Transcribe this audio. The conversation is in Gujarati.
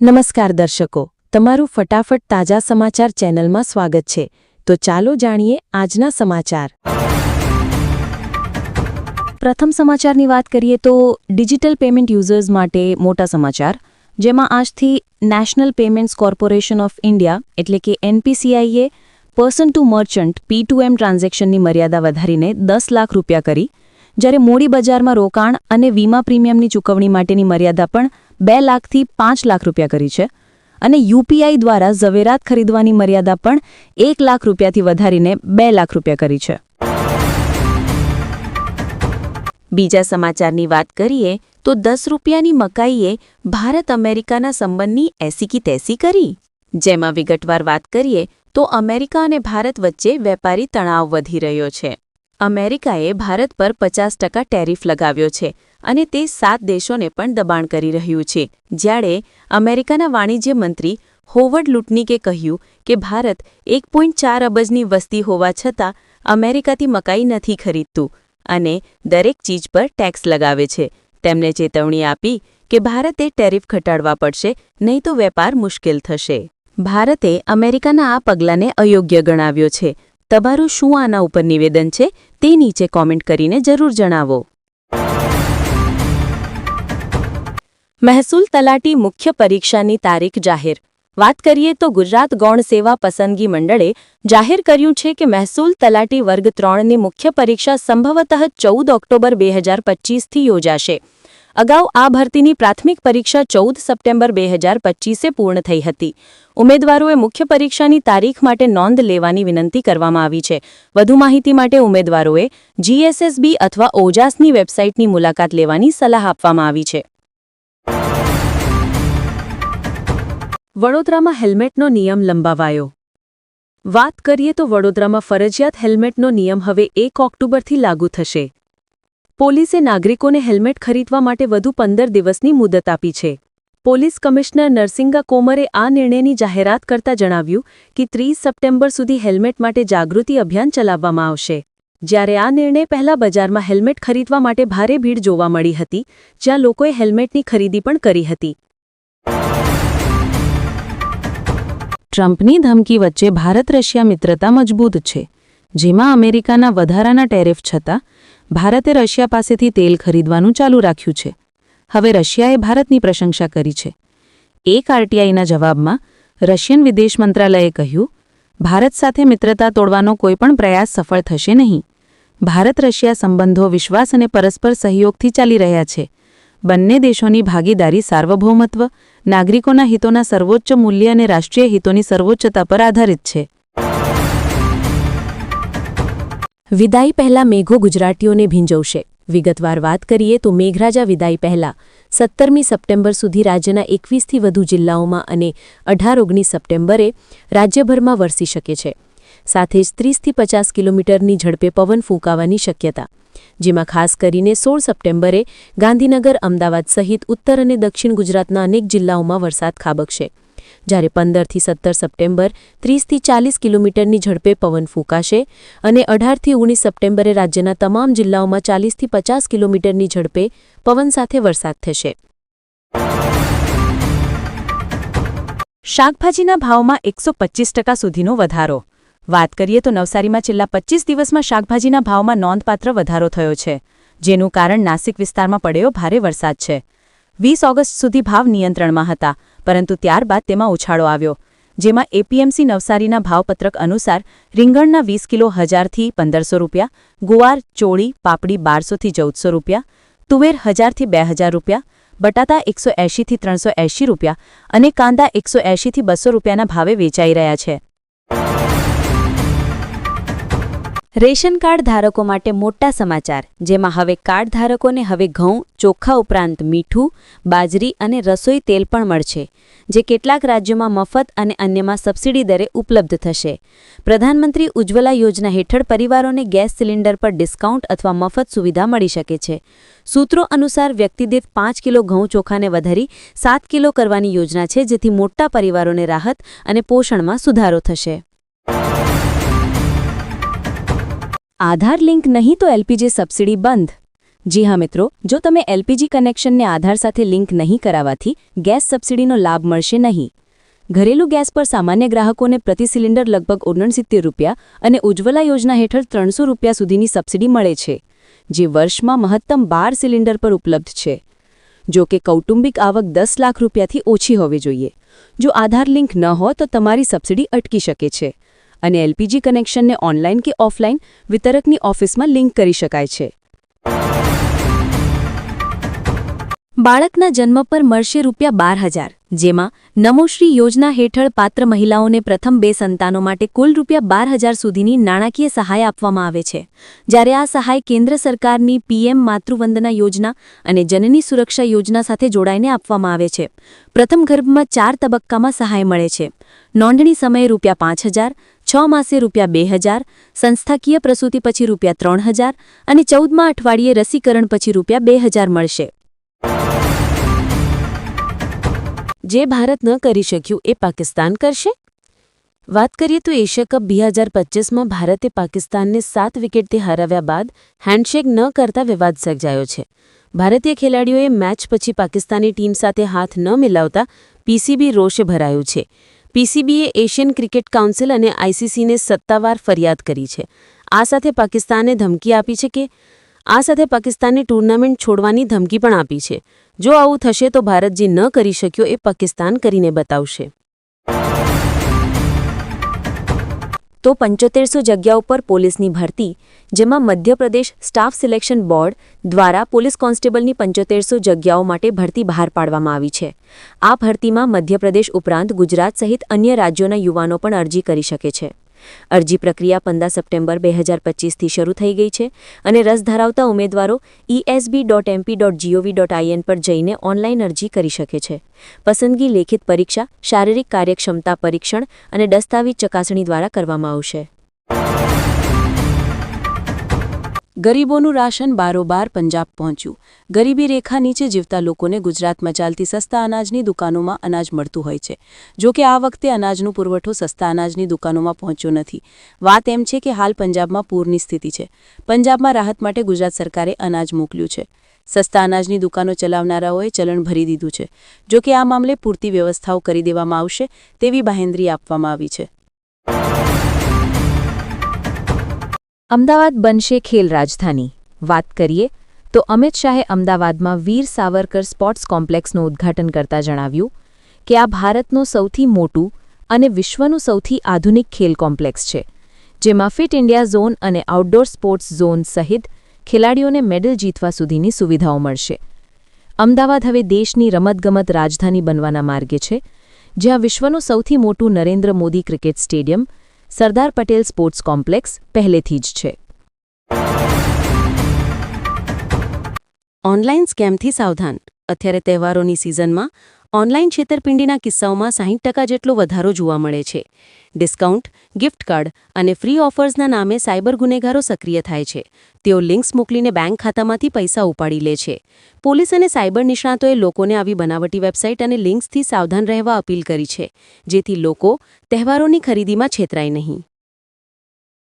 નમસ્કાર દર્શકો, તમારું ફટાફટ તાજા સમાચાર ચેનલમાં સ્વાગત છે. તો ચાલો જાણીએ આજના સમાચાર. પ્રથમ સમાચારની વાત કરીએ તો ડિજિટલ પેમેન્ટ યુઝર્સ માટે મોટા સમાચાર. જેમાં આજથી national payments corporation of India, એટલે કે એનપીસીઆઈએ person to merchant P to M ટ્રાન્ઝેક્શનની મર્યાદા વધારીને દસ લાખ રૂપિયા કરી. જ્યારે મૂડી બજારમાં રોકાણ અને વીમા પ્રીમિયમની ચૂકવણી માટેની મર્યાદા પણ બે લાખથી પાંચ લાખ રૂપિયા કરી છે અને યુપીઆઈ દ્વારા ઝવેરાત ખરીદવાની મર્યાદા પણ એક લાખ રૂપિયાથી વધારીને બે લાખ રૂપિયા કરી છે. બીજા સમાચારની વાત કરીએ તો દસ રૂપિયાની મકાઈએ ભારત અમેરિકાના સંબંધની એસીકી તેસી કરી. જેમાં વિગતવાર વાત કરીએ તો અમેરિકા અને ભારત વચ્ચે વેપારી તણાવ વધી રહ્યો છે. અમેરિકાએ ભારત પર પચાસ ટકા ટેરિફ લગાવ્યો છે અને તે સાત દેશોને પણ દબાણ કરી રહ્યું છે. જ્યારે અમેરિકાના વાણિજ્ય મંત્રી હોવર્ડ લુટનીકે કહ્યું કે ભારત એક પોઈન્ટ ચાર અબજની વસ્તી હોવા છતાં અમેરિકાથી મકાઈ નથી ખરીદતું અને દરેક ચીજ પર ટેક્સ લગાવે છે. તેમણે ચેતવણી આપી કે ભારતે ટેરિફ ઘટાડવા પડશે, નહીં તો વેપાર મુશ્કેલ થશે. ભારતે અમેરિકાના આ પગલાંને અયોગ્ય ગણાવ્યો છે. તમારું શું આના ઉપર નિવેદન છે તે નીચે કોમેન્ટ કરીને જરૂર જણાવો. મહેસૂલ તલાટી મુખ્ય પરીક્ષાની તારીખ જાહેર. વાત કરીએ તો ગુજરાત ગૌણ સેવા પસંદગી મંડળે જાહેર કર્યું છે કે મહેસૂલ તલાટી વર્ગ ત્રણની મુખ્ય પરીક્ષા સંભવતઃ ચૌદ ઓક્ટોબર બે હજાર પચીસથી યોજાશે. અગાઉ આ ભરતીની પ્રાથમિક પરીક્ષા ચૌદ સપ્ટેમ્બર બે હજાર પચીસે પૂર્ણ થઈ હતી. ઉમેદવારોએ મુખ્ય પરીક્ષાની તારીખ માટે નોંધ લેવાની વિનંતી કરવામાં આવી છે. વધુ માહિતી માટે ઉમેદવારોએ જીએસએસબી અથવા ઓજાસની વેબસાઇટની મુલાકાત લેવાની સલાહ આપવામાં આવી છે. વડોદરામાં હેલ્મેટનો નિયમ લંબાવાયો. વાત કરીએ તો વડોદરામાં ફરજિયાત હેલ્મેટનો નિયમ હવે એક ઓક્ટોબરથી લાગુ થશે. પોલીસે નાગરિકોને હેલ્મેટ ખરીદવા માટે વધુ પંદર દિવસની મુદત આપી છે. પોલીસ કમિશનર નરસિંગા કોમરે આ નિર્ણયની જાહેરાત કરતા જણાવ્યું કે ત્રીસ સપ્ટેમ્બર સુધી હેલ્મેટ માટે જાગૃતિ અભિયાન ચલાવવામાં આવશે. જ્યારે આ નિર્ણય પહેલા બજારમાં હેલ્મેટ ખરીદવા માટે ભારે ભીડ જોવા મળી હતી, જ્યાં લોકોએ હેલ્મેટની ખરીદી પણ કરી હતી. ટ્રમ્પની ધમકી વચ્ચે ભારત રશિયા મિત્રતા મજબૂત છે, જેમાં અમેરિકાના વધારાના ટેરિફ છતાં, ભારતે રશિયા પાસેથી તેલ ખરીદવાનું ચાલુ રાખ્યું છે. હવે રશિયાએ ભારતની પ્રશંસા કરી છે. એક આરટીઆઈના જવાબમાં, રશિયન વિદેશ મંત્રાલયે કહ્યું ભારત સાથે મિત્રતા તોડવાનો કોઈપણ પ્રયાસ સફળ થશે નહીં. ભારત રશિયા સંબંધો, વિશ્વાસ અને પરસ્પર સહયોગથી ચાલી રહ્યા છે. બંને દેશોની ભાગીદારી સાર્વભૌમત્વ, નાગરિકોના હિતોના સર્વોચ્ચ મૂલ્ય અને રાષ્ટ્રીય હિતોની સર્વોચ્ચતા પર આધારિત છે. વિદાય પહેલા મેઘો ગુજરાતીઓને ભીંજવશે. વિગતવાર વાત કરીએ તો મેઘરાજા વિદાય પહેલા સત્તરમી સપ્ટેમ્બર સુધી રાજ્યના એકવીસથી વધુ જિલ્લાઓમાં અને અઢાર ઓગણીસ સપ્ટેમ્બરે રાજ્યભરમાં વરસી શકે છે. સાથે જ ત્રીસથી પચાસ કિલોમીટરની ઝડપે પવન ફૂંકાવાની શક્યતા. જેમાં ખાસ કરીને સોળ સપ્ટેમ્બરે ગાંધીનગર, અમદાવાદ સહિત ઉત્તર અને દક્ષિણ ગુજરાતના અનેક જિલ્લાઓમાં વરસાદ ખાબકશે. જ્યારે પંદરથી સત્તર સપ્ટેમ્બર ત્રીસથી ચાલીસ કિલોમીટરની ઝડપે પવન ફૂંકાશે અને અઢારથી ઓગણીસ સપ્ટેમ્બરે રાજ્યના તમામ જિલ્લાઓમાં ચાલીસથી પચાસ કિલોમીટરની ઝડપે પવન સાથે વરસાદ થશે. શાકભાજીના ભાવમાં એકસો સુધીનો વધારો. વાત કરીએ તો નવસારીમાં છેલ્લા પચીસ દિવસમાં શાકભાજીના ભાવમાં નોંધપાત્ર વધારો થયો છે, જેનું કારણ નાસિક વિસ્તારમાં પડેલો ભારે વરસાદ છે. વીસ ઓગસ્ટ સુધી ભાવ નિયંત્રણમાં હતા, પરંતુ ત્યારબાદ તેમાં ઉછાળો આવ્યો, જેમાં એપીએમસી નવસારીના ભાવપત્રક અનુસાર રીંગણના વીસ કિલો હજારથી પંદરસો રૂપિયા, ગુવાર, ચોળી, પાપડી બારસોથી ચૌદસો રૂપિયા, તુવેર હજારથી બે હજાર રૂપિયા, બટાટા એકસો એંશીથી ત્રણસો એંશી રૂપિયા અને કાંદા એકસો એંશીથી બસો રૂપિયાના ભાવે વેચાઈ રહ્યા છે. રેશન કાર્ડ ધારકો માટે મોટા સમાચાર, જેમાં હવે કાર્ડ ધારકોને હવે ઘઉં, ચોખા ઉપરાંત મીઠું, બાજરી અને રસોઈ તેલ પણ મળશે, જે કેટલાક રાજ્યોમાં મફત અને અન્યમાં સબસિડી દરે ઉપલબ્ધ થશે. પ્રધાનમંત્રી ઉજ્જવલા યોજના હેઠળ પરિવારોને ગેસ સિલિન્ડર પર ડિસ્કાઉન્ટ અથવા મફત સુવિધા મળી શકે છે. સૂત્રો અનુસાર વ્યક્તિદીઠ પાંચ કિલો ઘઉં ચોખાને વધારી સાત કિલો કરવાની યોજના છે, જેથી મોટા પરિવારોને રાહત અને પોષણમાં સુધારો થશે. આધાર લિંક નહીં તો એલપીજી સબસિડી બંધ. જી હા મિત્રો, જો તમે એલપીજી કનેક્શનને આધાર સાથે લિંક નહીં કરાવવાથી ગેસ સબસિડીનો લાભ મળશે નહીં. ઘરેલું ગેસ પર સામાન્ય ગ્રાહકોને પ્રતિ સિલિન્ડર લગભગ ઓગણસિત્તેર રૂપિયા અને ઉજ્જવલા યોજના હેઠળ ત્રણસો રૂપિયા સુધીની સબસિડી મળે છે, જે વર્ષમાં મહત્તમ બાર સિલિન્ડર પર ઉપલબ્ધ છે. જો કે કૌટુંબિક આવક દસ લાખ રૂપિયાથી ઓછી હોવી જોઈએ. જો આધાર લિંક ન હો તો તમારી સબસિડી અટકી શકે છે. અને એલપીજી કનેક્શનને ઓનલાઈન કે ઓફલાઈન વિતરકની ઓફિસમાં લિંક કરી શકાય છે. બાળકના જન્મ પર મળશે રૂપિયા બાર હજાર, જેમાં નમોશ્રી યોજના હેઠળ પાત્ર મહિલાઓને પ્રથમ બે સંતાનો માટે કુલ રૂપિયા બાર હજાર સુધીની નાણાકીય સહાય આપવામાં આવે છે. જ્યારે આ સહાય કેન્દ્ર સરકારની પીએમ માતૃવંદના યોજના અને જનની સુરક્ષા યોજના સાથે જોડાઈને આપવામાં આવે છે. પ્રથમ ગર્ભમાં ચાર તબક્કામાં સહાય મળે છે. નોંધણી સમયે રૂપિયા પાંચ હજાર છ માસે રૂપિયા બે હજાર, સંસ્થાકીય પ્રસૂતિ પછી રૂપિયા ત્રણ હજાર અને ચૌદમા અઠવાડિયે રસીકરણ પછી રૂપિયા બે હજાર મળશે. જે ભારત ન કરી શક્યું એ પાકિસ્તાન કરશે? વાત કરીએ તો એશિયા કપ બે હજાર પચીસમાં ભારતે પાકિસ્તાનને સાત વિકેટથી હરાવ્યા બાદ હેન્ડશેક ન કરતા વિવાદ સર્જાયો છે. ભારતીય ખેલાડીઓએ મેચ પછી પાકિસ્તાની ટીમ સાથે હાથ ન મિલાવતા પીસીબી રોષે ભરાયું છે. પીસીબીએ એશિયન ક્રિકેટ કાઉન્સિલ અને આઈસીસીને સત્તાવાર ફરિયાદ કરી છે. આ સાથે પાકિસ્તાને ધમકી આપી છે કે, આ સાથે પાકિસ્તાને ટુર્નામેન્ટ છોડવાની ધમકી પણ આપી છે. જો આવું થશે તો ભારત જે ન કરી શક્યો એ પાકિસ્તાન કરીને બતાવશે. તો પંચોતેરસો જગ્યાઓ પર પોલીસની ભરતી, જેમાં મધ્યપ્રદેશ સ્ટાફ સિલેક્શન બોર્ડ દ્વારા પોલીસ કોન્સ્ટેબલની પંચોતેરસો જગ્યાઓ માટે ભરતી બહાર પાડવામાં આવી છે. આ ભરતીમાં મધ્યપ્રદેશ ઉપરાંત ગુજરાત સહિત અન્ય રાજ્યોના યુવાનો પણ અરજી કરી શકે છે. અરજી પ્રક્રિયા પંદર સપ્ટેમ્બર બે હજાર પચીસથી શરૂ થઈ ગઈ છે અને રસ ધરાવતા ઉમેદવારો ESB dot MP dot GOV dot IN પર જઈને ઓનલાઈન અરજી કરી શકે છે. પસંદગી લેખિત પરીક્ષા, શારીરિક કાર્યક્ષમતા પરીક્ષણ અને દસ્તાવેજ ચકાસણી દ્વારા કરવામાં આવશે. ગરીબોનું રાશન બારોબાર પંજાબ પહોંચ્યું. ગરીબી રેખા નીચે જીવતા લોકોને ગુજરાતમાં ચાલતી સસ્તા અનાજની દુકાનોમાં અનાજ મળતું હોય છે. જો કે આ વખતે અનાજનો પુરવઠો સસ્તા અનાજની દુકાનોમાં પહોંચ્યો નથી. વાત એમ છે કે હાલ પંજાબમાં પૂરની સ્થિતિ છે. પંજાબમાં રાહત માટે ગુજરાત સરકારે અનાજ મોકલ્યું છે. સસ્તા અનાજની દુકાનો ચલાવનારાઓએ ચલણ ભરી દીધું છે. જો કે આ મામલે પૂરતી વ્યવસ્થાઓ કરી દેવામાં આવશે તેવી બાહેંદ્રી આપવામાં આવી છે. અમદાવાદ બનશે ખેલ રાજધાની. વાત કરીએ તો અમિત શાહે અમદાવાદમાં વીર સાવરકર સ્પોર્ટ્સ કોમ્પ્લેક્સનું ઉદ્ઘાટન કરતા જણાવ્યું કે આ ભારતનું સૌથી મોટું અને વિશ્વનું સૌથી આધુનિક ખેલ કોમ્પ્લેક્સ છે, જેમાં ફિટ ઇન્ડિયા ઝોન અને આઉટડોર સ્પોર્ટ્સ ઝોન સહિત ખેલાડીઓને મેડલ જીતવા સુધીની સુવિધાઓ મળશે. અમદાવાદ હવે દેશની રમતગમત રાજધાની બનવાના માર્ગે છે, જ્યાં વિશ્વનું સૌથી મોટું Narendra Modi cricket stadium Sardar Patel sports complex પહેલેથી જ છે. ઓનલાઈન સ્કેમથી સાવધાન. અત્યારે તહેવારોની સિઝનમાં ઓનલાઈન છેતરપિંડીના કિસ્સાઓમાં સાહીઠ ટકા જેટલો વધારો જોવા મળે છે. ડિસ્કાઉન્ટ, ગિફ્ટ કાર્ડ અને ફ્રી ઓફર્સના નામે સાયબર ગુનેગારો સક્રિય થાય છે. તેઓ લિંક્સ મોકલીને બેંક ખાતામાંથી પૈસા ઉપાડી લે છે. પોલીસ અને સાયબર નિષ્ણાતોએ લોકોને આવી બનાવટી વેબસાઇટ અને લિંક્સથી સાવધાન રહેવા અપીલ કરી છે, જેથી લોકો તહેવારોની ખરીદીમાં છેતરાય નહીં.